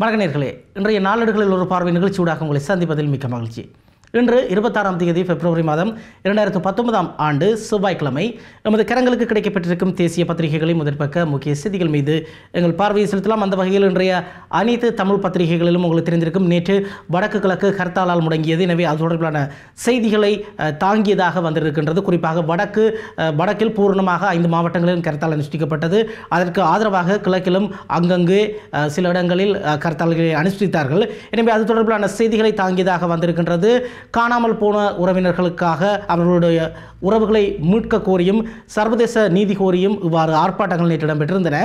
வணக்க நேர்களே இன்றைய நாளடுகளில் ஒரு பார்வை நிகழ்ச்சியூடாக உங்களை சந்திப்பதில் மிக்க மகிழ்ச்சி. இன்று இருபத்தாறாம் தேதி பிப்ரவரி மாதம் இரண்டாயிரத்து பத்தொன்பதாம் ஆண்டு செவ்வாய்க்கிழமை. நமது கரங்களுக்கு கிடைக்கப்பட்டிருக்கும் தேசிய பத்திரிகைகளின் முதற்பக்க முக்கிய செய்திகள் மீது எங்கள் பார்வையை செலுத்தலாம். அந்த வகையில் இன்றைய அனைத்து தமிழ் பத்திரிகைகளிலும் உங்களுக்கு தெரிந்திருக்கும் நேற்று வடக்கு கிழக்கு ஹர்த்தாலால் முடங்கியது. எனவே அது தொடர்பிலான செய்திகளை தாங்கியதாக வந்திருக்கின்றது. குறிப்பாக வடக்கு வடக்கில் பூர்ணமாக ஐந்து மாவட்டங்களிலும் கர்த்தால் அனுஷ்டிக்கப்பட்டது. அதற்கு ஆதரவாக கிழக்கிலும் அங்கங்கு சில இடங்களில் கர்த்தால்களை அனுஷ்டித்தார்கள். எனவே அது தொடர்பிலான செய்திகளை தாங்கியதாக வந்திருக்கின்றது. காணாமல் போன உறவினர்களுக்காக அவர்களுடைய உறவுகளை மீட்க கோரியும் சர்வதேச நீதி கோரியும் இவ்வாறு ஆர்ப்பாட்டங்கள் நேற்று இடம்பெற்றிருந்தன.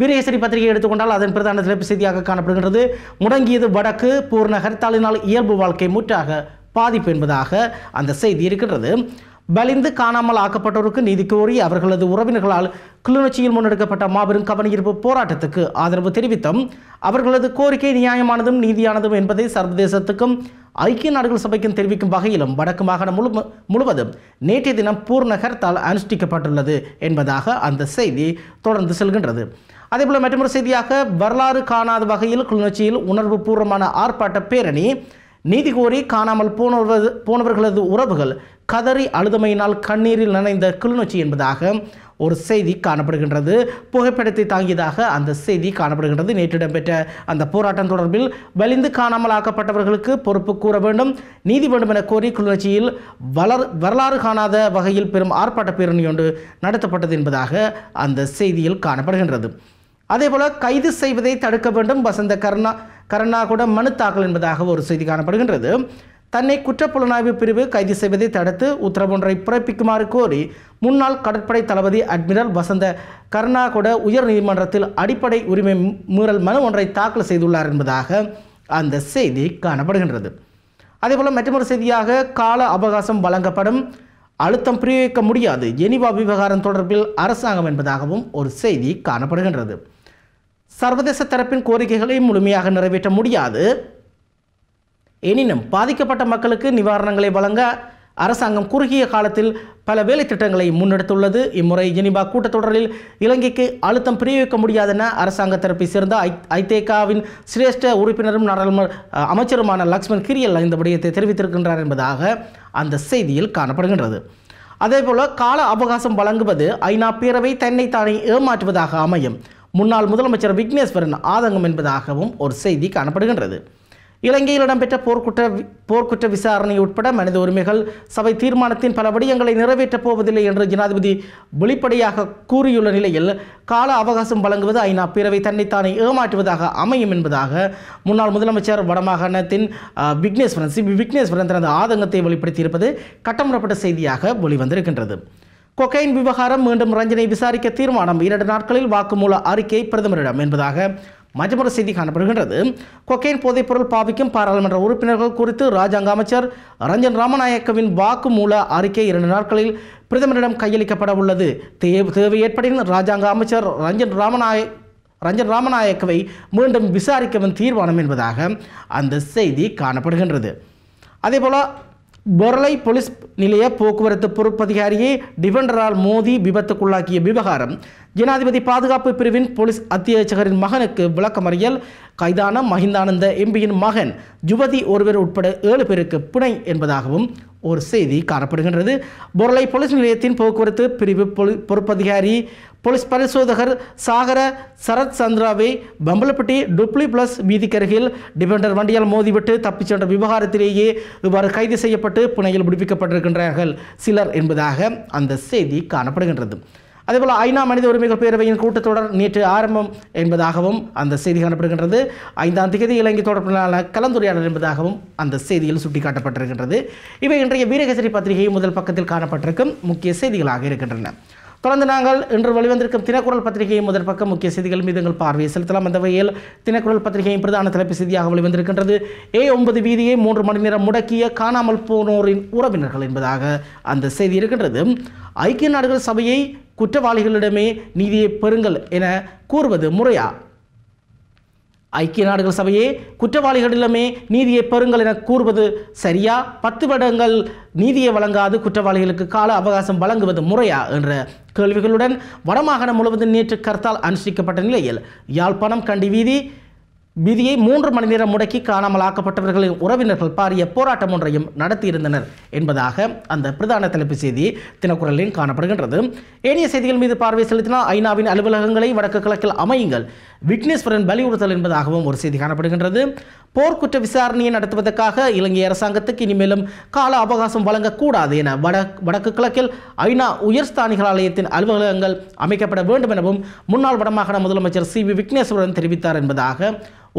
வீரகேசரி பத்திரிகை எடுத்துக்கொண்டால் அதன் பிரதான தலைப்பு செய்தியாக காணப்படுகின்றது. முடங்கியது வடக்கு பூர்ண ஹர்த்தாலினால் இயல்பு வாழ்க்கை முற்றாக பாதிப்பு என்பதாக அந்த செய்தி இருக்கின்றது. பலிந்து காணாமல் ஆக்கப்பட்டோருக்கு நீதி கோரி அவர்களது உறவினர்களால் கிளிநொச்சியில் முன்னெடுக்கப்பட்ட மாபெரும் கவனஈர்ப்பு போராட்டத்துக்கு ஆதரவு தெரிவித்தும் அவர்களது கோரிக்கை நியாயமானதும் நீதியானதும் என்பதை சர்வதேசத்துக்கும் ஐக்கிய நாடுகள் சபைக்கும் தெரிவிக்கும் வகையிலும் வடக்கு மாகாணம் முழு முழுவதும் நேற்றைய தினம் பூர்ண ஹர்த்தால் அனுஷ்டிக்கப்பட்டுள்ளது என்பதாக அந்த செய்தி தொடர்ந்து செல்கின்றது. அதேபோல மற்றொரு செய்தியாக வரலாறு காணாத வகையில் கிளிநொச்சியில் உணர்வு பூர்வமான ஆர்ப்பாட்ட பேரணி நீதி கோரி காணாமல் போனவர் போனவர்களது உறவுகள் கதறி அழுதமையினால் கண்ணீரில் நனைந்த கிளிநொச்சி என்பதாக ஒரு செய்தி காணப்படுகின்றது. புகைப்படத்தை தாங்கியதாக அந்த செய்தி காணப்படுகின்றது. நேற்று இடம்பெற்ற அந்த போராட்டம் தொடர்பில் வலிந்து காணாமல் ஆக்கப்பட்டவர்களுக்கு பொறுப்பு கூற வேண்டும். நீதி வேண்டும் என கோரி கிளிநொச்சியில் வளர் வரலாறு காணாத வகையில் பெரும் ஆர்ப்பாட்ட பேரணி ஒன்று நடத்தப்பட்டது என்பதாக அந்த செய்தியில் காணப்படுகின்றது. அதேபோல கைது செய்வதை தடுக்க வேண்டும். வசந்த கருணா கருணாகுடம் மனு தாக்கல் என்பதாக ஒரு செய்தி காணப்படுகின்றது. தன்னை குற்றப்புலனாய்வு பிரிவு கைது செய்வதை தடுத்து உத்தரவு ஒன்றை பிறப்பிக்குமாறு கோரி முன்னாள் கடற்படை தளபதி அட்மிரல் வசந்த கருணாகுட உயர் நீதிமன்றத்தில் அடிப்படை உரிமை மீறல் மனு ஒன்றை தாக்கல் செய்துள்ளார் என்பதாக அந்த செய்தி காணப்படுகின்றது. அதேபோல் மற்றொரு செய்தியாக கால அவகாசம் வழங்கப்படும் அழுத்தம் பிரயோகிக்க முடியாது ஜெனிவா விவகாரம் தொடர்பில் அரசாங்கம் என்பதாகவும் ஒரு செய்தி காணப்படுகின்றது. சர்வதேச தரப்பின் கோரிக்கைகளை முழுமையாக நிறைவேற்ற முடியாது. எனினும் பாதிக்கப்பட்ட மக்களுக்கு நிவாரணங்களை வழங்க அரசாங்கம் குறுகிய காலத்தில் பல வேலை திட்டங்களை முன்னெடுத்துள்ளது. இம்முறை ஜெனிபா கூட்டத்தொடரில் இலங்கைக்கு அழுத்தம் பிரயோகிக்க முடியாதென அரசாங்க தரப்பை சேர்ந்த ஐ ஐதேகாவின் சிரேஷ்ட உறுப்பினரும் நாடாளுமன்ற அமைச்சருமான லக்ஷ்மண் கிரியல் இந்த விடயத்தை தெரிவித்திருக்கின்றார் என்பதாக அந்த செய்தியில் காணப்படுகின்றது. அதேபோல கால அவகாசம் வழங்குவது ஐநா பேரவை தன்னை தானே ஏமாற்றுவதாக அமையும். முன்னாள் முதலமைச்சர் விக்னேஸ்வரன் ஆதங்கம் என்பதாகவும் ஒரு செய்தி காணப்படுகின்றது. இலங்கையில் இடம்பெற்ற போர்க்குற்ற போர்க்குற்ற விசாரணை உட்பட மனித உரிமைகள் சபை தீர்மானத்தின் பல விடயங்களை நிறைவேற்றப் போவதில்லை என்று ஜனாதிபதி வெளிப்படையாக கூறியுள்ள நிலையில் கால அவகாசம் வழங்குவது ஐநா பேரவை தன்னைத்தானே ஏமாற்றுவதாக அமையும் என்பதாக முன்னாள் முதலமைச்சர் வடமாகாணத்தின் விக்னேஸ்வரன் சி. விக்னேஸ்வரன் தனது ஆதங்கத்தை வெளிப்படுத்தியிருப்பது கட்டமுறப்பட்ட செய்தியாக வெளிவந்திருக்கின்றது. கொக்கைன் விவகாரம் மீண்டும் ரஞ்சனை விசாரிக்க தீர்மானம். இரண்டு நாட்களில் வாக்குமூல அறிக்கை பிரதமரிடம் என்பதாக மற்றொரு செய்தி காணப்படுகின்றது. கொக்கைன் போதைப்பொருள் பாவிக்கும் பாராளுமன்ற உறுப்பினர்கள் குறித்து ராஜாங்க அமைச்சர் ரஞ்சன் ராமநாயக்கவின் வாக்குமூல அறிக்கை இரண்டு நாட்களில் பிரதமரிடம் கையளிக்கப்பட உள்ளது. தேவை தேவை ஏற்படின் ராஜாங்க அமைச்சர் ரஞ்சன் ராமநாய ரஞ்சன் ராமநாயக்கவை மீண்டும் விசாரிக்கவும் தீர்மானம் என்பதாக அந்த செய்தி காணப்படுகின்றது. அதேபோல் பொருளை போலீஸ் நிலைய போக்குவரத்து பொறுப்பதிகாரியை டிஃபெண்டரால் மோதி விபத்துக்குள்ளாக்கிய விவகாரம். ஜனாதிபதி பாதுகாப்பு பிரிவின் போலீஸ் அத்தியட்சகரின் மகனுக்கு விளக்கமறியல் கைதான மஹிந்தானந்த எம்பியின் மகன் யுவதி ஒருவர் உட்பட ஏழு பேருக்கு பிணை என்பதாகவும் ஒரு செய்தி காணப்படுகின்றது. பொருளை போலீஸ் நிலையத்தின் போக்குவரத்து பிரிவு பொலி- பொறுப்பதிகாரி போலீஸ் பரிசோதகர் சாகர சரத் சந்திராவை பம்பலப்பட்டி டுப்ளி பிளஸ் வீதிக்கருகில் டிஃபெண்டர் வண்டியால் மோதிவிட்டு தப்பிச் சென்ற விவகாரத்திலேயே இவ்வாறு கைது செய்யப்பட்டு புனையில் விடுவிக்கப்பட்டிருக்கின்றார்கள் சிலர் என்பதாக அந்த செய்தி காணப்படுகின்றது. அதேபோல் ஐநா மனித உரிமைகள் பேரவையின் கூட்டத்தொடர் நேற்று ஆரம்பம் என்பதாகவும் அந்த செய்தி காணப்படுகின்றது. ஐந்தாம் தேதி இலங்கை தொடர்பிலான கலந்துரையாடல் என்பதாகவும் அந்த செய்தியில் சுட்டிக்காட்டப்பட்டிருக்கின்றது. இவை இன்றைய வீரகேசரி பத்திரிகை முதல் பக்கத்தில் காணப்பட்டிருக்கும் முக்கிய செய்திகளாக இருக்கின்றன. தொடர்ந்து நாங்கள் இன்று வெளிவந்திருக்கும் தினக்குரல் பத்திரிகையின் முதல் பக்கம் முக்கிய செய்திகள் மீது எங்கள் பார்வையை செலுத்தலாம். அந்த வகையில் தினக்குரல் பத்திரிகையின் பிரதான தலைப்பு செய்தியாக வெளிவந்திருக்கின்றது. ஏ ஒன்பது வீதியை மூன்று மணி நேரம் முடக்கிய காணாமல் போனோரின் உறவினர்கள் என்பதாக அந்த செய்தி இருக்கின்றது. ஐக்கிய நாடுகள் சபையை குற்றவாளிகளிடமே நீதியை பெறுங்கள் என கூறுவது முறையா? ஐக்கிய நாடுகள் சபையே குற்றவாளிகளிடமே நீதியை பெறுங்கள் என கூறுவது சரியா? பத்து வருடங்கள் நீதியை வழங்காது குற்றவாளிகளுக்கு கால அவகாசம் வழங்குவது முறையா? என்ற கேள்விகளுடன் வடமாகாணம் முழுவதும் நேற்று கர்த்தால் அனுஷ்டிக்கப்பட்ட நிலையில் யாழ்ப்பாணம் கண்டி வீதி விதியை மூன்று மணி நேரம் முடக்கி காணாமல் ஆக்கப்பட்டவர்களின் உறவினர்கள் பாரிய போராட்டம் ஒன்றையும் நடத்தியிருந்தனர் என்பதாக அந்த பிரதான தலைப்பு செய்தி தினக்குரலில் காணப்படுகின்றது. ஏனைய செய்திகள் மீது பார்வை செலுத்தினால் ஐநாவின் அலுவலகங்களை வடக்கு கிழக்கில் அமையுங்கள். விக்னேஸ்வரன் வலியுறுத்தல் என்பதாகவும் ஒரு செய்தி காணப்படுகின்றது. போர்க்குற்ற விசாரணையை நடத்துவதற்காக இலங்கை அரசாங்கத்துக்கு இனிமேலும் கால அவகாசம் வழங்கக்கூடாது என வட வடக்கு கிழக்கில் ஐநா உயர்ஸ்தானிகள் ஆலயத்தின் அலுவலகங்கள் அமைக்கப்பட வேண்டும் எனவும் முன்னாள் வடமாகாண முதலமைச்சர் சி வி விக்னேஸ்வரன் தெரிவித்தார் என்பதாக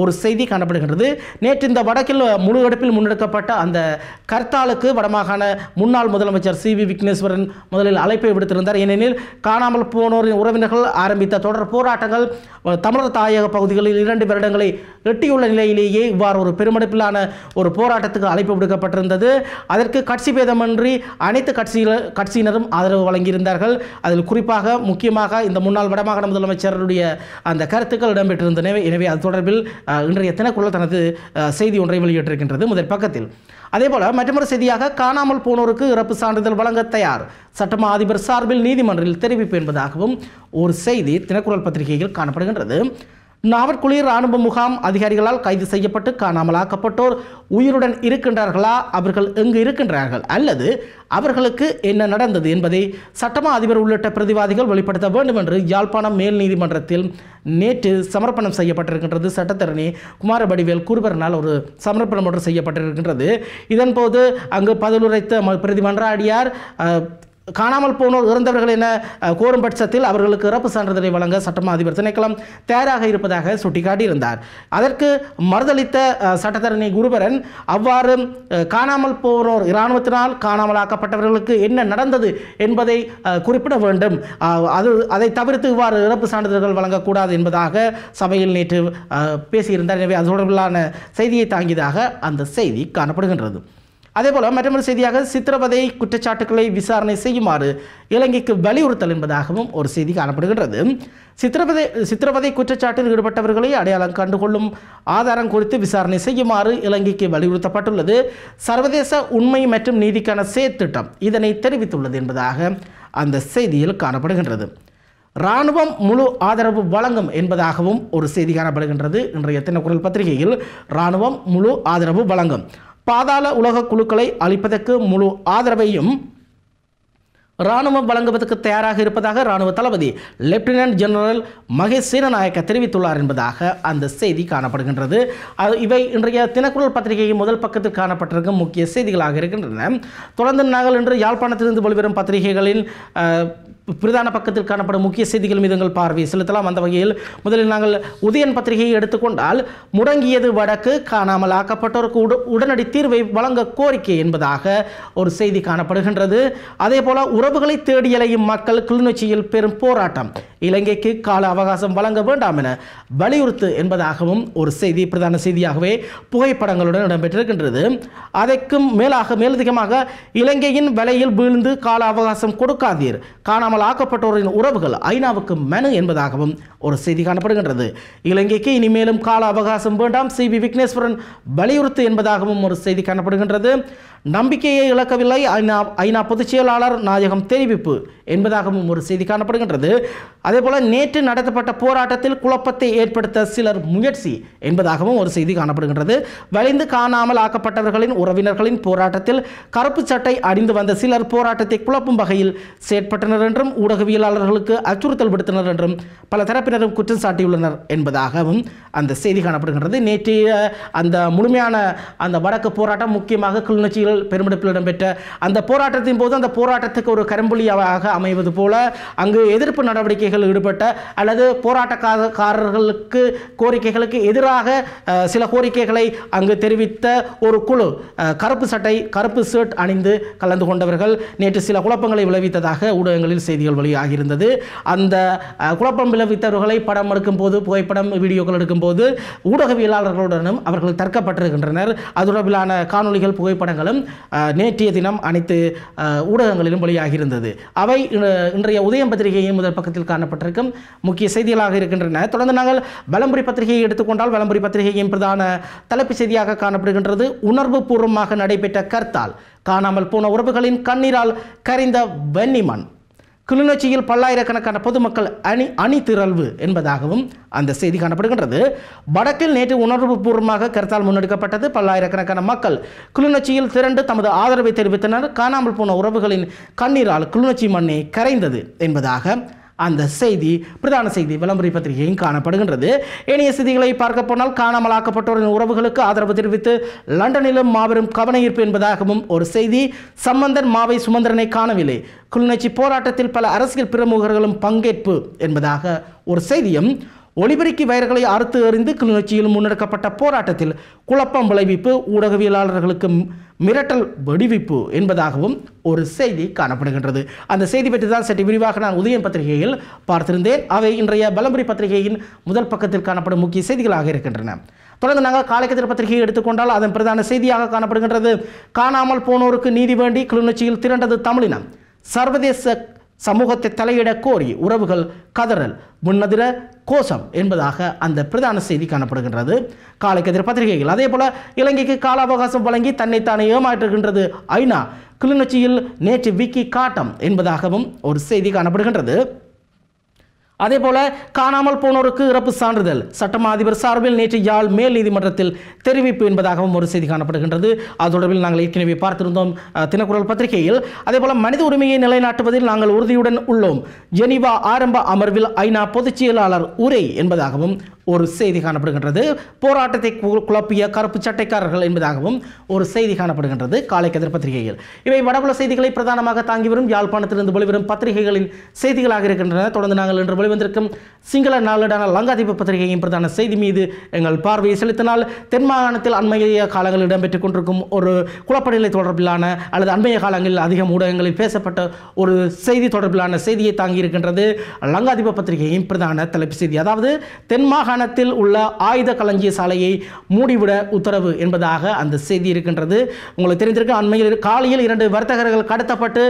ஒரு செய்தி காணப்படுகின்றது. நேற்று இந்த வடக்கில் முழு எடுப்பில் முன்னெடுக்கப்பட்ட அந்த கர்த்தாலுக்கு வடமாகாண முன்னாள் முதலமைச்சர் சி வி விக்னேஸ்வரன் முதலில் அழைப்பை விடுத்திருந்தார். ஏனெனில் காணாமல் போனோரின் உறவினர்கள் ஆரம்பித்த தொடர் போராட்டங்கள் தமிழர் தாயக பகுதிகளில் இரண்டு வருடங்களை எட்டியுள்ள நிலையிலேயே இவ்வாறு ஒரு பெருமடுப்பிலான ஒரு போராட்டத்துக்கு அழைப்பு விடுக்கப்பட்டிருந்தது. அதற்கு கட்சி பேதமின்றி அனைத்து கட்சிகள் கட்சியினரும் ஆதரவு வழங்கியிருந்தார்கள். அதில் குறிப்பாக முக்கியமாக இந்த முன்னாள் வடமாகாண முதலமைச்சருடைய அந்த கருத்துக்கள் இடம்பெற்றிருந்தன. எனவே அது தொடர்பில் இன்றைய தினக்குள்ள தனது செய்தி ஒன்றை வெளியிட்டிருக்கின்றது முதல் பக்கத்தில். அதேபோல மற்றொரு செய்தியாக காணாமல் போனோருக்கு இறப்பு சான்றிதழ் வழங்க தயார். சட்டமா அதிபர் சார்பில் நீதிமன்றில் தெரிவிப்பு என்பதாகவும் ஒரு செய்தி தினக்குரல் பத்திரிகையில் காணப்படுகின்றது. நாவற்குளிர் ராணுவ முகாம் அதிகாரிகளால் கைது செய்யப்பட்டு காணாமலாக்கப்பட்டோர் உயிருடன் இருக்கின்றார்களா? அவர்கள் எங்கு இருக்கின்றார்கள்? அல்லது அவர்களுக்கு என்ன நடந்தது என்பதை சட்டமா அதிபர் உள்ளிட்ட பிரதிவாதிகள் வெளிப்படுத்த வேண்டும் என்று யாழ்ப்பாணம் மேல் நீதிமன்றத்தில் நேற்று சமர்ப்பணம் செய்யப்பட்டிருக்கின்றது. சட்டத்தரணி குமாரபடிவேல் குருபரனால் ஒரு சமர்ப்பணம் ஒன்று செய்யப்பட்டிருக்கின்றது. இதன்போது அங்கு பதிலுரைத்த ம- பிரதி காணாமல் போனோர் இறந்தவர்கள் என கோரும் பட்சத்தில் அவர்களுக்கு இறப்பு சான்றிதழை வழங்க சட்டமா அதிபர் திணைக்களம் தயாராக இருப்பதாக சுட்டிக்காட்டியிருந்தார். அதற்கு மறுதளித்த சட்டத்தரணி குருபரன் அவ்வாறு காணாமல் போனோர் இராணுவத்தினால் காணாமலாக்கப்பட்டவர்களுக்கு என்ன நடந்தது என்பதை குறிப்பிட வேண்டும். அது அதை தவிர்த்து இவ்வாறு இறப்பு சான்றிதழ்கள் வழங்கக்கூடாது என்பதாக சபையில் நேற்று பேசியிருந்தார். எனவே அது தொடர்பிலான செய்தியை தாங்கியதாக அந்த செய்தி காணப்படுகின்றது. அதேபோல் மற்றொரு செய்தியாக சித்திரவதை குற்றச்சாட்டுக்களை விசாரணை செய்யுமாறு இலங்கைக்கு வலியுறுத்தல் என்பதாகவும் ஒரு செய்தி காணப்படுகின்றது. சித்திரவதை சித்திரவதை குற்றச்சாட்டில் ஈடுபட்டவர்களை அடையாளம் கண்டுகொள்ளும் ஆதாரம் குறித்து விசாரணை செய்யுமாறு இலங்கைக்கு வலியுறுத்தப்பட்டுள்ளது. சர்வதேச உண்மை மற்றும் நீதிக்கான செயற்திட்டம் இதனை தெரிவித்துள்ளது என்பதாக அந்த செய்தியில் காணப்படுகின்றது. இராணுவம் முழு ஆதரவு வழங்கும் என்பதாகவும் ஒரு செய்தி காணப்படுகின்றது. இன்றைய தினக்குரல் பத்திரிகையில் இராணுவம் முழு ஆதரவு வழங்கும். பாதாள உலக குழுக்களை அளிப்பதற்கு முழு ஆதரவையும் இராணுவம் வழங்குவதற்கு தயாராக இருப்பதாக இராணுவ தளபதி லெப்டினன்ட் ஜெனரல் மகேஷ் சீனநாயக்க தெரிவித்துள்ளார் என்பதாக அந்த செய்தி காணப்படுகின்றது. இவை இன்றைய தினக்குரல் பத்திரிகையின் முதல் பக்கத்தில் காணப்பட்டிருக்கும் முக்கிய செய்திகளாக இருக்கின்றன. தொடர்ந்து நாங்கள் இன்று யாழ்ப்பாணத்திலிருந்து வெளிவரும் பத்திரிகைகளின் பிரதான பக்கத்தில் காணப்படும் முக்கிய செய்திகள் மீது எங்கள் பார்வை செலுத்தலாம். அந்த வகையில் முதலில் நாங்கள் உதயன் பத்திரிகையை எடுத்துக்கொண்டால் முடங்கியது வடக்கு காணாமல் ஆக்கப்பட்டோருக்கு உட- உடனடி தீர்வை வழங்க கோரிக்கை என்பதாக ஒரு செய்தி காணப்படுகின்றது. அதே போல உறவுகளை தேடி அலையும் மக்கள் கிளிநொச்சியில் பெரும் போராட்டம். இலங்கைக்கு கால அவகாசம் வழங்க வேண்டாம் என வலியுறுத்து என்பதாகவும் ஒரு செய்தி பிரதான செய்தியாகவே புகைப்படங்களுடன் இடம்பெற்றிருக்கின்றது. அதற்கும் மேலாக மேலதிகமாக இலங்கையின் விலையில் வீழ்ந்து கால அவகாசம் கொடுக்காதீர். காணாமல் ஆக்கப்பட்டோரின் உறவுகள் ஐநாவுக்கு மனு என்பதாகவும் ஒரு செய்தி காணப்படுகின்றது. இலங்கைக்கு இனிமேலும் கால அவகாசம் வேண்டாம். சி. வி. விக்னேஸ்வரன் வலியுறுத்து என்பதாகவும் ஒரு செய்தி காணப்படுகின்றது. நம்பிக்கையை இழக்கவில்லை. ஐநா ஐநா பொதுச் செயலாளர் நாயகம் தெரிவிப்பு என்பதாகவும் ஒரு செய்தி காணப்படுகின்றது. அதேபோல நேற்று நடத்தப்பட்ட போராட்டத்தில் குழப்பத்தை ஏற்படுத்த சிலர் முயற்சி என்பதாகவும் ஒரு செய்தி காணப்படுகின்றது. வலிந்து காணாமல் ஆக்கப்பட்டவர்களின் உறவினர்களின் போராட்டத்தில் கருப்பு சட்டை அணிந்து வந்த சிலர் போராட்டத்தை குழப்பும் வகையில் செயற்பட்டனர் என்றும் ஊடகவியலாளர்களுக்கு அச்சுறுத்தல் விடுத்தனர் என்றும் பல தரப்பினரும் குற்றம் சாட்டியுள்ளனர் என்பதாகவும் அந்த செய்தி காணப்படுகின்றது. நேற்றைய அந்த முழுமையான அந்த வடக்கு போராட்டம் முக்கியமாக கிளிநொச்சியில் பெருமெடுப்பில் இடம்பெற்ற அந்த போராட்டத்தின் போது அந்த போராட்டத்துக்கு ஒரு கரும்புலியாக அமைவது போல அங்கு எதிர்ப்பு நடவடிக்கைகள் ஈடுபட்ட அல்லது போராட்டக்காரர்களுக்கு கோரிக்கைகளுக்கு எதிராக சில கோரிக்கைகளை அங்கு தெரிவித்த ஒரு குழு கருப்பு சட்டை கருப்பு ஷர்ட் அணிந்து கலந்து கொண்டவர்கள் நேற்று சில குழப்பங்களை விளைவித்ததாக ஊடகங்களில் செய்திகள் வெளியாகியிருந்தது. அந்த குழப்பம் விளைவித்தவர்களை படம் எடுக்கும் போது புகைப்படம் வீடியோக்கள் எடுக்கும் போது ஊடகவியலாளர்களுடனும் அவர்கள் தற்கப்பட்டிருக்கின்றனர். அது தொடர்பிலான காணொளிகள் புகைப்படங்களும் நேற்றைய தினம் அனைத்து ஊடகங்களிலும் வெளியாகியிருந்தது. அவை இன்று- இன்றைய உதயம் பத்திரிகையின் முதல் பக்கத்தில் காணப்பட்டிருக்கும் முக்கிய செய்திகளாக இருக்கின்றன. தொடர்ந்து நாங்கள் வலம்புரி பத்திரிகையை எடுத்துக்கொண்டால் வலம்புரி பத்திரிகையின் பிரதான தலைப்பு செய்தியாக காணப்படுகின்றது. உணர்வு பூர்வமாக நடைபெற்ற கர்த்தால் காணாமல் போன உறவுகளின் கண்ணீரால் கரிந்த வெண்ணிமண் கிளிநொச்சியில் பல்லாயிரக்கணக்கான பொதுமக்கள் அணி அணி திரள்வு என்பதாகவும் அந்த செய்தி காணப்படுகின்றது. வடக்கில் நேற்று உணர்வுபூர்வமாக கருத்தால் முன்னெடுக்கப்பட்டது. பல்லாயிரக்கணக்கான மக்கள் கிளிநொச்சியில் திரண்டு தமது ஆதரவை தெரிவித்தனர். காணாமல் போன உறவுகளின் கண்ணீரால் கிளிநொச்சி மண்ணை கரைந்தது என்பதாக அந்த செய்தி பிரதான செய்தி விளம்பர பத்திரிகையும் காணப்படுகின்றது. ஏனைய செய்திகளை பார்க்க போனால் காணாமலாக்கப்பட்டோரின் உறவுகளுக்கு ஆதரவு தெரிவித்து லண்டனிலும் மாபெரும் கவன ஈர்ப்பு என்பதாகவும் ஒரு செய்தி. சம்பந்தன் மாவை சுமந்திரனை காணவில்லை. கிளிநொச்சி போராட்டத்தில் பல அரசியல் பிரமுகர்களும் பங்கேற்பு என்பதாக ஒரு செய்தியும் ஒளிபெருக்கி வயர்களை அறுத்து எறிந்து கிளிநொச்சியில் முன்னெடுக்கப்பட்ட போராட்டத்தில் குழப்பம் விளைவிப்பு ஊடகவியலாளர்களுக்கு மிரட்டல் வெடிவிப்பு என்பதாகவும் ஒரு செய்தி காணப்படுகின்றது. அந்த செய்தி பற்றி தான் சற்று விரிவாக நான் உதயம் பத்திரிகையில் பார்த்திருந்தேன். அவை இன்றைய பலம்புரி பத்திரிகையின் முதல் பக்கத்தில் காணப்படும் முக்கிய செய்திகளாக இருக்கின்றன. தொடர்ந்து நாங்கள் காலைக்கதிர் பத்திரிகையை எடுத்துக்கொண்டால் அதன் பிரதான செய்தியாக காணப்படுகின்றது. காணாமல் போனோருக்கு நீதி வேண்டி கிளிநொச்சியில் திரண்டது தமிழினம். சர்வதேச சமூகத்தை தலையிட கோரி உறவுகள் கதறல் முன்னதிர கோஷம் என்பதாக அந்த பிரதான செய்தி காணப்படுகின்றது. காலை கதிர் பத்திரிகைகள் அதே போல இலங்கைக்கு கால அவகாசம் வழங்கி தன்னைத்தானே ஏமாற்றுகின்றது ஐநா. கிளிநொச்சியில் நேற்று விக்கி காட்டம் என்பதாகவும் ஒரு செய்தி காணப்படுகின்றது. அதே போல காணாமல் போனோருக்கு இறப்பு சான்றிதழ். சட்டமா அதிபர் சார்பில் நேற்று யாழ் மேல் நீதிமன்றத்தில் தெரிவிப்பு என்பதாகவும் ஒரு செய்தி காணப்படுகின்றது. அது தொடர்பில் நாங்கள் ஏற்கனவே பார்த்திருந்தோம் தினக்குரல் பத்திரிகையில். அதே போல மனித உரிமையை நிலைநாட்டுவதில் நாங்கள் உறுதியுடன் உள்ளோம். ஜெனீவா ஆரம்ப அமர்வில் ஐநா பொதுச் செயலாளர் உரை என்பதாகவும் ஒரு செய்தி காணப்படுகின்றது. போராட்டத்தை கு- குழப்பிய கருப்பு சட்டைக்காரர்கள் என்பதாகவும் ஒரு செய்தி காணப்படுகின்றது காலை கதிர் பத்திரிகையில். இவை வடபுல செய்திகளை பிரதானமாக தாங்கி வரும் யாழ்ப்பாணத்திலிருந்து வெளிவரும் பத்திரிகைகளின் செய்திகளாக இருக்கின்றன. தொடர்ந்து நாங்கள் இன்று வெளிவந்திருக்கும் சிங்கள நாளிடான லங்காதீப பத்திரிகையின் பிரதான செய்தி மீது எங்கள் பார்வையை செலுத்தினால் தென் மாகாணத்தில் அண்மைய காலங்களில் இடம்பெற்றுக் கொண்டிருக்கும் ஒரு குழப்பநிலை தொடர்பிலான அல்லது அண்மைய காலங்களில் அதிகம் ஊடகங்களில் பேசப்பட்ட ஒரு செய்தி தொடர்பிலான செய்தியை தாங்கியிருக்கின்றது லங்காதீப பத்திரிகையின் பிரதான தலைப்பு செய்தி. அதாவது தென் மாகாணத்தில் உள்ள ஆயுத களஞ்சிய சாலையை மூடிவிட உத்தரவு என்பதாக அந்த செய்தி இருக்கின்றது. உங்களுக்கு தெரிந்திருக்க அண்மையில் காலையில் இரண்டு வர்த்தகர்கள் கடத்தப்பட்டு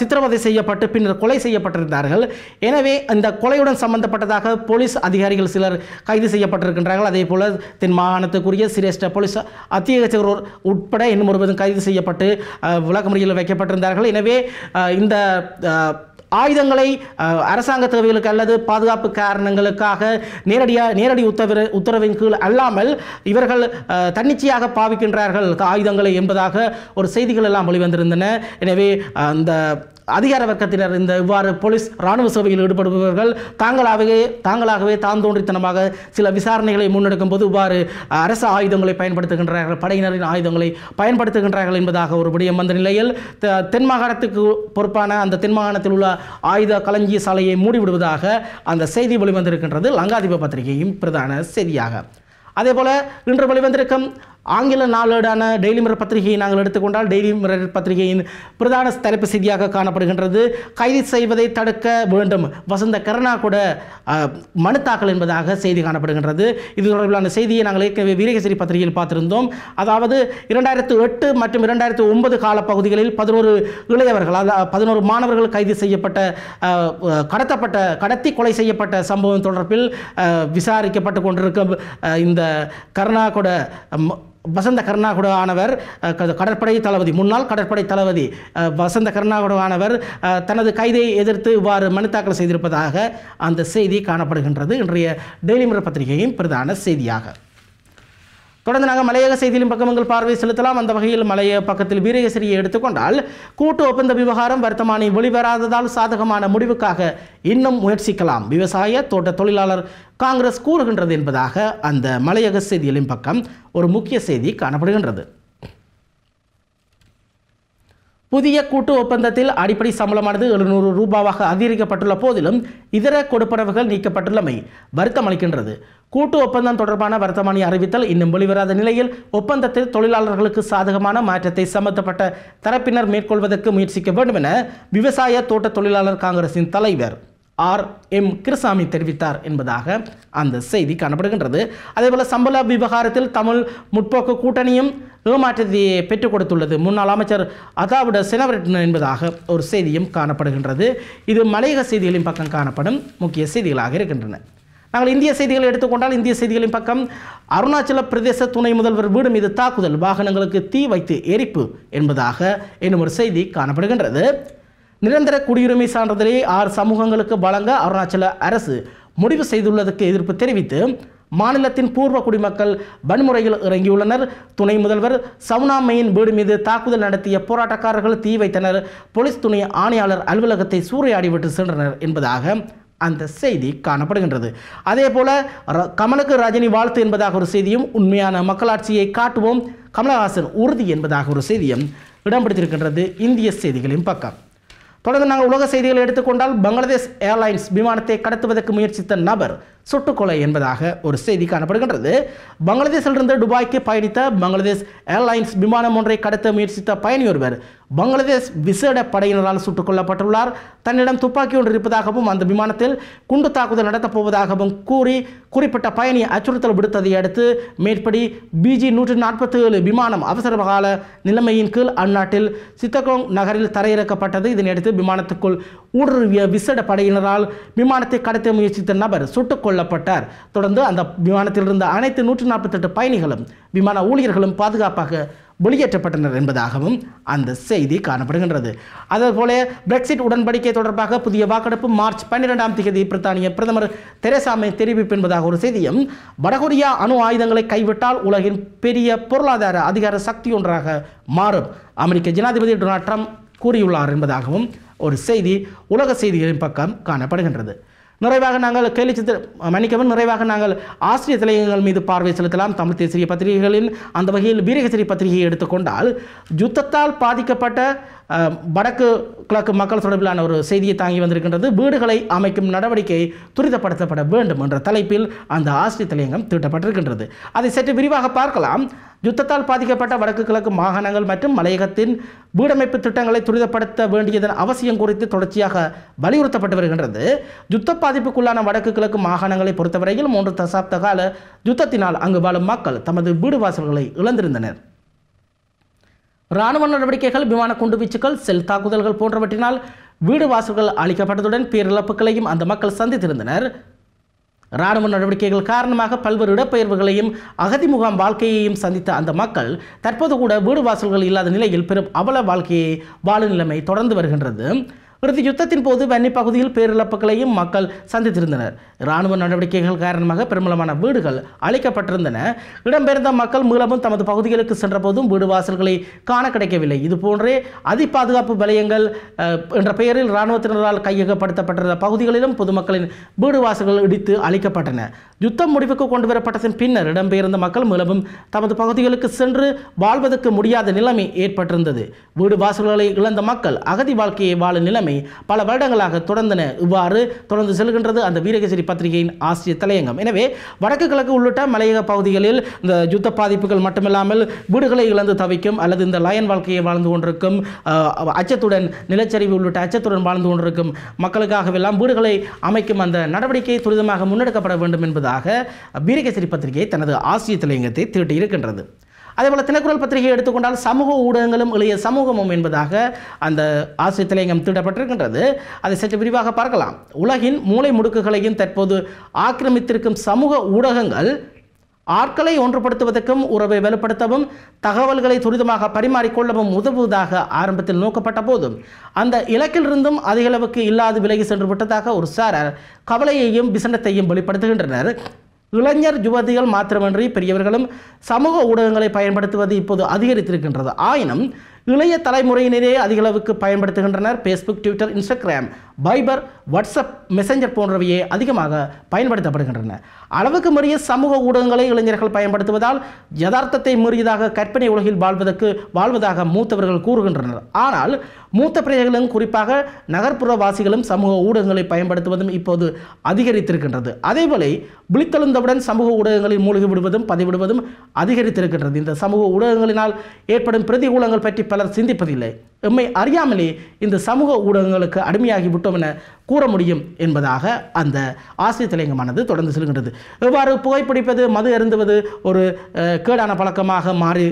சித்திரவதை செய்யப்பட்டு பின்னர் கொலை செய்யப்பட்டிருந்தார்கள். எனவே இந்த கொலையுடன் சம்பந்தப்பட்டதாக போலீஸ் அதிகாரிகள் சிலர் கைது செய்யப்பட்டிருக்கின்றார்கள். அதே போல தென் மாகாணத்துக்குரிய சிரேஷ்ட போலீஸ் அத்தியட்சகர் உட்பட இன்னும் ஒருவரும் கைது செய்யப்பட்டு அஹ், வைக்கப்பட்டிருந்தார்கள். எனவே இந்த ஆயுதங்களை அரசாங்க தேவைகளுக்கு அல்லது பாதுகாப்பு காரணங்களுக்காக நேரடியாக நேரடி உத்தரவு உத்தரவின் கீழ் அல்லாமல் இவர்கள் தன்னிச்சையாக பாவிக்கின்றார்கள். ஆயுதங்களை என்பதாக ஒரு செய்திகள் எல்லாம் வெளிவந்திருந்தன. எனவே அந்த அதிகார வர்க்கத்தினர் இந்த இவ்வாறு போலீஸ் ராணுவ சேவையில் ஈடுபடுபவர்கள் தாங்களாகவே தாங்களாகவே தான் தோன்றித்தனமாக சில விசாரணைகளை முன்னெடுக்கும் போது இவ்வாறு அரசு ஆயுதங்களை பயன்படுத்துகின்றார்கள் படையினரின் ஆயுதங்களை பயன்படுத்துகின்றார்கள் என்பதாக ஒரு விடயம் வந்த நிலையில் தென் மாகாணத்துக்கு பொறுப்பான அந்த தென் மாகாணத்தில் உள்ள ஆயுத களஞ்சிய சாலையை மூடிவிடுவதாக அந்த செய்தி வெளிவந்திருக்கின்றது. லங்காதிப பத்திரிகையும் பிரதான செய்தியாக. அதேபோல இன்று வெளிவந்திருக்கும் ஆங்கில நாளேடான டெய்லி மிரர் பத்திரிகையை நாங்கள் எடுத்துக்கொண்டால் டெய்லி மிரர் பத்திரிகையின் பிரதான தலைப்பு செய்தியாக காணப்படுகின்றது. கைது செய்வதை தடுக்க வேண்டும். வசந்த கருணா கூட மனு தாக்கல் என்பதாக செய்தி காணப்படுகின்றது. இது தொடர்பிலான செய்தியை நாங்கள் ஏற்கனவே வீரகேசரி பத்திரிகையில் பார்த்திருந்தோம். அதாவது இரண்டாயிரத்து எட்டு மற்றும் இரண்டாயிரத்து ஒன்பது காலப்பகுதிகளில் பதினோரு இளையவர்கள் அதாவது பதினோரு மாணவர்கள் கைது செய்யப்பட்ட கடத்தப்பட்ட கடத்தி கொலை செய்யப்பட்ட சம்பவம் தொடர்பில் விசாரிக்கப்பட்டு கொண்டிருக்கும் இந்த கருணாகொட ம- வசந்த கருணாகுட ஆனவர் கடற்படை தளபதி முன்னாள் கடற்படை தளபதி வசந்த கருணாகுட ஆனவர் தனது கைதை எதிர்த்து இவ்வாறு மனு தாக்கல் செய்திருப்பதாக அந்த செய்தி காணப்படுகின்றது. இன்றைய டெய்லி மிரர் பத்திரிகையின் பிரதான செய்தியாக. தொடர்ந்து நாங்கள் மலையக செய்தியிலும் பக்கமங்கள் பார்வை செலுத்தலாம். அந்த வகையில் மலைய பக்கத்தில் வீரகேசரியை எடுத்துக்கொண்டால் கூட்டு ஒப்பந்த விவகாரம் வர்த்தமானி வெளிவராததால் சாதகமான முடிவுக்காக இன்னும் முயற்சிக்கலாம். விவசாய தோட்ட தொழிலாளர் காங்கிரஸ் கூறுகின்றது என்பதாக அந்த மலையக செய்தியிலும் பக்கம் ஒரு முக்கிய செய்தி காணப்படுகின்றது. புதிய கூட்டு ஒப்பந்தத்தில் அடிப்படை சம்பளமானது எழுநூறு ரூபாவாக அதிகரிக்கப்பட்டுள்ள போதிலும் இதர கொடுப்பனவுகள் நீக்கப்பட்டுள்ளமை வருத்தம் அளிக்கின்றது கூட்டு ஒப்பந்தம் தொடர்பான வர்த்தமானி அறிவித்தல் இன்னும் வெளிவராத நிலையில் ஒப்பந்தத்தில் தொழிலாளர்களுக்கு சாதகமான மாற்றத்தை சம்பந்தப்பட்ட தரப்பினர் மேற்கொள்வதற்கு முயற்சிக்க வேண்டும் என விவசாய தோட்ட தொழிலாளர் காங்கிரசின் தலைவர் ஆர். எம். கிருசாமி தெரிவித்தார் என்பதாக அந்த செய்தி காணப்படுகின்றது. அதேபோல சம்பள விவகாரத்தில் தமிழ் முற்போக்கு கூட்டணியும் ஏமாற்றத்தை பெற்றுக் கொடுத்துள்ளது. முன்னாள் அமைச்சர் அதாவிட செனவரட்ன என்பதாக ஒரு செய்தியும் காணப்படுகின்றது. இது மலையக செய்திகளின் பக்கம் காணப்படும். முக்கிய செய்திகளாக இருக்கின்றன. நாங்கள் இந்திய செய்திகளை எடுத்துக்கொண்டால் இந்திய செய்திகளின் பக்கம் அருணாச்சல பிரதேச துணை முதல்வர் வீடு மீது தாக்குதல் வாகனங்களுக்கு தீ வைத்து எரிப்பு என்பதாக என்னும் ஒரு செய்தி காணப்படுகின்றது. நிரந்தர குடியுரிமை சான்றிதழை ஆறு சமூகங்களுக்கு வழங்க அருணாச்சல அரசு முடிவு செய்துள்ளதற்கு எதிர்ப்பு தெரிவித்து மாநிலத்தின் பூர்வ குடிமக்கள் வன்முறையில் இறங்கியுள்ளனர். துணை முதல்வர் சவுனாமையின் வீடு மீது தாக்குதல் நடத்திய போராட்டக்காரர்கள் தீ வைத்தனர். போலீஸ் துணை ஆணையாளர் அலுவலகத்தை சூறையாடிவிட்டு சென்றனர் என்பதாக அந்த செய்தி காணப்படுகின்றது. அதே போல ர- கமலுக்கு ரஜினி வாழ்த்து என்பதாக ஒரு செய்தியும் உண்மையான மக்களாட்சியை காட்டுவோம். கமலஹாசன் உறுதி என்பதாக ஒரு செய்தியும் இடம் பிடித்திருக்கின்றது இந்திய செய்திகளின் பக்கம். தொடர்ந்து நாங்கள் உலக செய்திகளை எடுத்துக்கொண்டால் பங்களாதேஷ் ஏர்லைன்ஸ் விமானத்தை கடத்துவதற்கு முயற்சித்த நபர் சுட்டுக்கொலை என்பதாக ஒரு செய்தி காணப்படுகின்றது. பங்களாதேஷிலிருந்து துபாய்க்கு பயணித்த பங்களாதேஷ் ஏர்லைன்ஸ் விமானம் ஒன்றை கடத்த முயற்சித்த பயணி ஒருவர் பங்களாதேஷ் விசேட படையினரால் சுட்டுக் கொல்லப்பட்டுள்ளார் தன்னிடம் துப்பாக்கி ஒன்று இருப்பதாகவும் அந்த விமானத்தில் குண்டு தாக்குதல் நடத்தப் போவதாகவும் கூறி குறிப்பிட்ட பயணி அச்சுறுத்தல் விடுத்ததை அடுத்து மேற்படி பிஜி நூற்றி நாற்பத்தி ஏழு விமானம் அவசரகால நிலைமையின் கீழ் அந்நாட்டில் சித்தகோங் நகரில் தரையிறக்கப்பட்டது. இதனையடுத்து விமானத்துக்குள் ஊடுருவிய விசேட படையினரால் விமானத்தை கடத்த முயற்சித்த நபர் சுட்டுக் கொல்லப்பட்டார். தொடர்ந்து அந்த விமானத்தில் இருந்த அனைத்து நூற்றி நாற்பத்தெட்டு பயணிகளும் விமான ஊழியர்களும் பாதுகாப்பாக வெளியேற்றப்பட்டனர் என்பதாகவும் அந்த செய்தி காணப்படுகின்றது. அதேபோல பிரெக்சிட் உடன்படிக்கை தொடர்பாக புதிய வாக்கெடுப்பு மார்ச் பன்னிரெண்டாம் தேதி பிரித்தானிய பிரதமர் தெரேசா மே தெரிவிப்பு என்பதாக ஒரு செய்தியும் வடகொரியா அணு ஆயுதங்களை கைவிட்டால் உலகின் பெரிய பொருளாதார அதிகார சக்தி ஒன்றாக மாறும். அமெரிக்க ஜனாதிபதி டொனால்ட் ட்ரம்ப் கூறியுள்ளார் என்பதாகவும் ஒரு செய்தி உலக செய்திகளின் பக்கம் காணப்படுகின்றது. நிறைவாக நாங்கள் கேலி சித்திர மன்னிக்கவும் நிறைவாக நாங்கள் ஆசிரியர் தலையங்கள் மீது பார்வை செலுத்தலாம். தமிழ் தேசிய பத்திரிகைகளின் அந்த வகையில் வீரகேசரி பத்திரிகையை எடுத்துக்கொண்டால் யுத்தத்தால் பாதிக்கப்பட்ட வடக்கு கிழக்கு மக்கள் தொடர்பிலான ஒரு செய்தியை தாங்கி வந்திருக்கின்றது. வீடுகளை அமைக்கும் நடவடிக்கை துரிதப்படுத்தப்பட வேண்டும் என்ற தலைப்பில் அந்த ஆசிரியர் தலையங்கம் தீட்டப்பட்டிருக்கின்றது. அதை சற்று விரிவாக பார்க்கலாம். யுத்தத்தால் பாதிக்கப்பட்ட வடக்கு கிழக்கு மாகாணங்கள் மற்றும் மலையகத்தின் வீடமைப்பு திட்டங்களை துரிதப்படுத்த வேண்டியதன் அவசியம் குறித்து தொடர்ச்சியாக வலியுறுத்தப்பட்டு வருகின்றது. யுத்த பாதிப்புக்குள்ளான வடக்கு கிழக்கு மாகாணங்களை பொறுத்தவரையில் மூன்று தசாப்த கால யுத்தத்தினால் அங்கு வாழும் மக்கள் தமது வீடு வாசல்களை இழந்திருந்தனர். இராணுவ நடவடிக்கைகள் விமான குண்டுவீச்சுகள் செல் தாக்குதல்கள் போன்றவற்றினால் வீடு வாசல்கள் அளிக்கப்பட்டதுடன் பேரிழப்புகளையும் அந்த மக்கள் சந்தித்திருந்தனர். இராணுவ நடவடிக்கைகள் காரணமாக பல்வேறு இடப்பெயர்வுகளையும் அகதி முகாம் வாழ்க்கையையும் சந்தித்த அந்த மக்கள் தற்போது கூட வீடு வாசல்கள் இல்லாத நிலையில் பெரும் அவல வாழ்க்கையை வாழும் நிலைமை தொடர்ந்து வருகின்றது. இறுதி யுத்தத்தின் போது வன்னி பகுதியில் பேரிழப்புகளையும் மக்கள் சந்தித்திருந்தனர். இராணுவ நடவடிக்கைகள் காரணமாக பெருமளமான வீடுகள் அழிக்கப்பட்டிருந்தன. இடம்பெயர்ந்த மக்கள் மீளவும் தமது பகுதிகளுக்கு சென்றபோதும் வீடு வாசல்களை காண கிடைக்கவில்லை. இது போன்றே அதி பாதுகாப்பு வலயங்கள் என்ற பெயரில் இராணுவத்தினரால் கையகப்படுத்தப்பட்டிருந்த பகுதிகளிலும் பொதுமக்களின் வீடு வாசல்கள் இடித்து அழிக்கப்பட்டன. யுத்தம் முடிவுக்கு கொண்டு வரப்பட்டதன் பின்னர் இடம்பெயர்ந்த மக்கள் மீளவும் தமது பகுதிகளுக்கு சென்று வாழ்வதற்கு முடியாத நிலைமை ஏற்பட்டிருந்தது. வீடு வாசல்களை இழந்த மக்கள் அகதி வாழ்க்கையை வாழும் நிலைமை பல வருடங்களாக தொடர்ந்தன. இவ்வாறு தொடர்ந்து செல்கின்றது அந்த வீரகேசரி பத்திரிகையின் ஆசிரியர் தலையங்கம். எனவே வடக்கு கிழக்கு உள்ளிட்ட மலையக பகுதிகளில் இந்த யுத்த பாதிப்புகள் மட்டுமில்லாமல் வீடுகளை இழந்து தவிக்கும் அல்லது இந்த லயன் வாழ்க்கையை வாழ்ந்து கொண்டிருக்கும் அச்சத்துடன் நிலச்சரிவு உள்ளிட்ட அச்சத்துடன் வாழ்ந்து கொண்டிருக்கும் மக்களுக்காகவெல்லாம் வீடுகளை அமைக்கும் அந்த நடவடிக்கை துரிதமாக முன்னெடுக்கப்பட வேண்டும் என்பதாக வீரகேசரி பத்திரிகை தனது ஆசிரியர் தலையங்கத்தை தீட்டி இருக்கின்றது அதேபோல் தினக்குரல் பத்திரிகையை எடுத்துக்கொண்டால் சமூக ஊடகங்களும் இளைய சமூகமும் என்பதாக அந்த ஆசிரியர் தலையங்கம் தீட்டப்பட்டிருக்கின்றது. அதை சற்று விரிவாக பார்க்கலாம். உலகின் மூலை முடுக்குகளையும் தற்போது ஆக்கிரமித்திருக்கும் சமூக ஊடகங்கள் ஆட்களை ஒன்றுபடுத்துவதற்கும் உறவை வலுப்படுத்தவும் தகவல்களை துரிதமாக பரிமாறிக்கொள்ளவும் உதவுவதாக ஆரம்பத்தில் நோக்கப்பட்ட போதும் அந்த இலக்கிலிருந்தும் அதிகளவுக்கு இல்லாது விலகி சென்று விட்டதாக ஒரு சாரர் கவலையையும் விசனத்தையும் வெளிப்படுத்துகின்றனர். இளைஞர் யுவதிகள் மாத்திரமின்றி பெரியவர்களும் சமூக ஊடகங்களை பயன்படுத்துவது இப்போது அதிகரித்திருக்கின்றது. ஆயினும் இளைய தலைமுறையினரே அதிகளவுக்கு பயன்படுத்துகின்றனர். Facebook Twitter Instagram Viber WhatsApp Messenger போன்றவையே அதிகமாக பயன்படுத்தப்படுகின்றன. அளவுக்கு மீறிய சமூக ஊடகங்களை இளைஞர்கள் பயன்படுத்துவதால் யதார்த்தத்தை மீறியதாக கற்பனை உலகில் வாழ்வதற்கு வாழ்வதாக மூத்தவர்கள் கூறுகின்றனர். ஆனால் மூத்த பிரஜைகளும் குறிப்பாக நகர்ப்புறவாசிகளும் சமூக ஊடகங்களை பயன்படுத்துவதும் இப்போது அதிகரித்திருக்கின்றது. அதேபோல விழித்தெழுந்தவுடன் சமூக ஊடகங்களில் மூழ்கி விடுவதும் பதிவிடுவதும் அதிகரித்திருக்கின்றது. இந்த சமூக ஊடகங்களினால் ஏற்படும் பிரதிகூலங்கள் பற்றி பலர் சிந்திப்பதில்லை. எம்மை அறியாமலே இந்த சமூக ஊடகங்களுக்கு அடிமையாகி விட்டோம் என கூற முடியும் என்பதாக அந்த ஆசிரியர் தலைங்கமானது தொடர்ந்து செல்கின்றது. எவ்வாறு புகைப்பிடிப்பது மது அருந்துவது ஒரு கேடான பழக்கமாக மாறி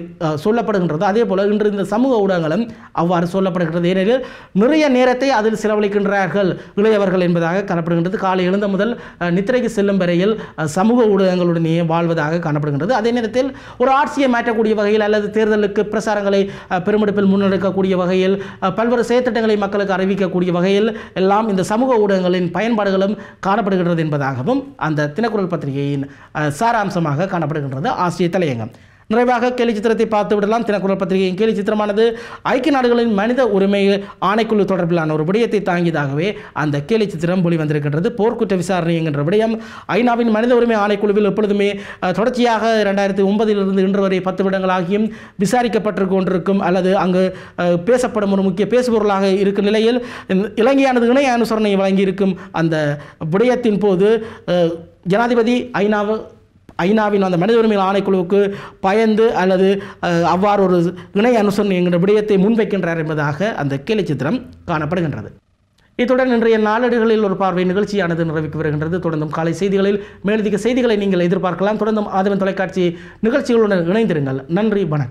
சொல்லப்படுகின்றது. அதே போல் இன்று இந்த சமூக ஊடகங்களும் அவ்வாறு சொல்லப்படுகிறது ஏனெனில் நிறைய நேரத்தை அதில் செலவழிக்கின்றார்கள் இளையவர்கள் என்பதாக காணப்படுகின்றது. காலை எழுந்த முதல் நித்திரைக்கு செல்லும் வரையில் சமூக ஊடகங்களுடனேயே வாழ்வதாக காணப்படுகின்றது. அதே நேரத்தில் ஒரு ஆட்சியை மாற்றக்கூடிய வகையில் அல்லது தேர்தலுக்கு பிரசாரங்களை பெருமெடுப்பில் முன்னெடுக்கக்கூடிய வகையில் வகையில் பல்வேறு செயற்திட்டங்களை மக்களுக்கு அறிவிக்கக்கூடிய வகையில் எல்லாம் இந்த சமூக ஊடகங்களின் பயன்பாடுகளும் காணப்படுகின்றது என்பதாகவும் அந்த தினக்குரல் பத்திரிகையின் சாராம்சமாக காணப்படுகின்றது ஆசிரிய தலையங்கம். நிறைவாக கேலி சித்திரத்தை பார்த்து விடலாம். தினக்குரல் பத்திரிகையின் கேலி சித்திரமானது ஐக்கிய நாடுகளின் மனித உரிமை ஆணைக்குழு தொடர்பிலான ஒரு விடயத்தை தாங்கியதாகவே அந்த கேலி சித்திரம் வெளிவந்திருக்கின்றது போர்க்குற்ற விசாரணை என்கின்ற விடயம் ஐநாவின் மனித உரிமை ஆணைக்குழுவில் எப்பொழுதுமே தொடர்ச்சியாக ரெண்டாயிரத்தி ஒன்பதிலிருந்து இன்று வரை பத்து விடங்களாகியும் விசாரிக்கப்பட்டு கொண்டிருக்கும் அல்லது அங்கு பேசப்படும் ஒரு முக்கிய பேசுபொருளாக இருக்கும் நிலையில் இலங்கையானது இணைய அனுசரணை வழங்கியிருக்கும் அந்த விடயத்தின் போது ஜனாதிபதி ஐநாவு ஐநாவின் அந்த மனித உரிமை ஆணைக்குழுவுக்கு பயந்து அல்லது அவ்வாறு ஒரு இணை அனுசரணை என்கிற விடயத்தை முன்வைக்கின்றார் என்பதாக அந்த கேலி சித்திரம் காணப்படுகின்றது. இத்துடன் இன்றைய நாளேடுகளில் ஒரு பார்வை நிகழ்ச்சியானது நிறைவுக்கு வருகின்றது. தொடர்ந்தும் காலை செய்திகளில் மேலதிக செய்திகளை நீங்கள் எதிர்பார்க்கலாம். தொடர்ந்தும் ஆதவன் தொலைக்காட்சி நிகழ்ச்சிகளுடன் இணைந்திருங்கள். நன்றி வணக்கம்.